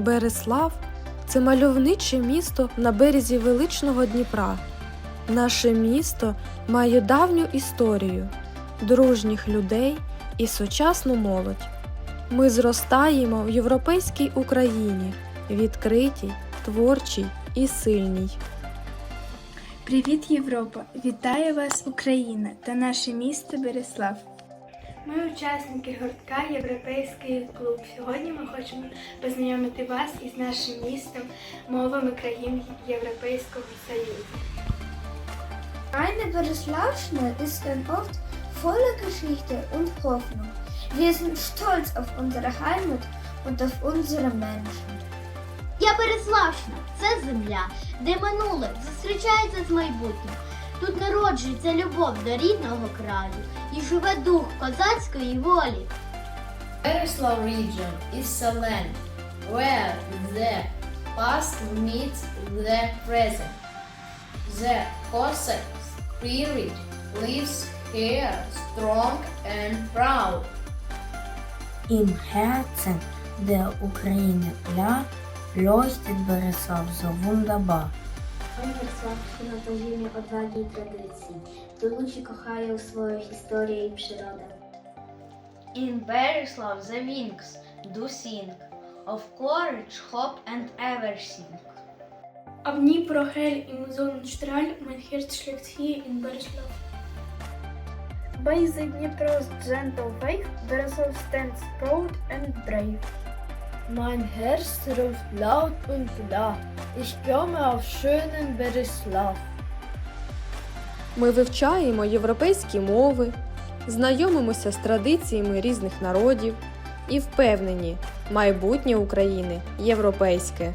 Береслав це мальовниче місто на березі величного Дніпра. Наше місто має давню історію, дружніх людей і сучасну молодь. Ми зростаємо в європейській Україні, відкритій, творчій і сильній. Привіт, Європа! Вітаю вас, Україна та наше місто Береслав. Ми учасники гуртка Європейський клуб. Сьогодні ми хочемо познайомити вас із нашим містом, мовами країн Європейського Союзу. Eine Bereslawschne ist ein Ort voller Geschichte und Hoffnung. Wir sind stolz auf unsere Heimat und auf unsere Menschen. Я Береславщина це земля, де минуле зустрічається з майбутнім. Тут народжується любов до рідного краю і живе дух козацької волі. Bereslav region is a land where the past meets the present. The Cossack spirit lives here strong and proud. Im Herzen der Ukraine klar leuchtet Bereslav so wunderbar. То зимі одваги і традиції. Долучі кохає у своїх історія і природа. In Berislav the wings do sing of courage, hope and everything. Auf Dnipro hell im Sonnenstrahl mein Herz schlägt hier in Bereslav. By the Dnipro's gentle wave, Bereslav stands proud and brave. Mein Herz ruft laut und klar, ich komme auf schönen Berislav. Ми вивчаємо європейські мови, знайомимося з традиціями різних народів і впевнені, майбутнє України європейське.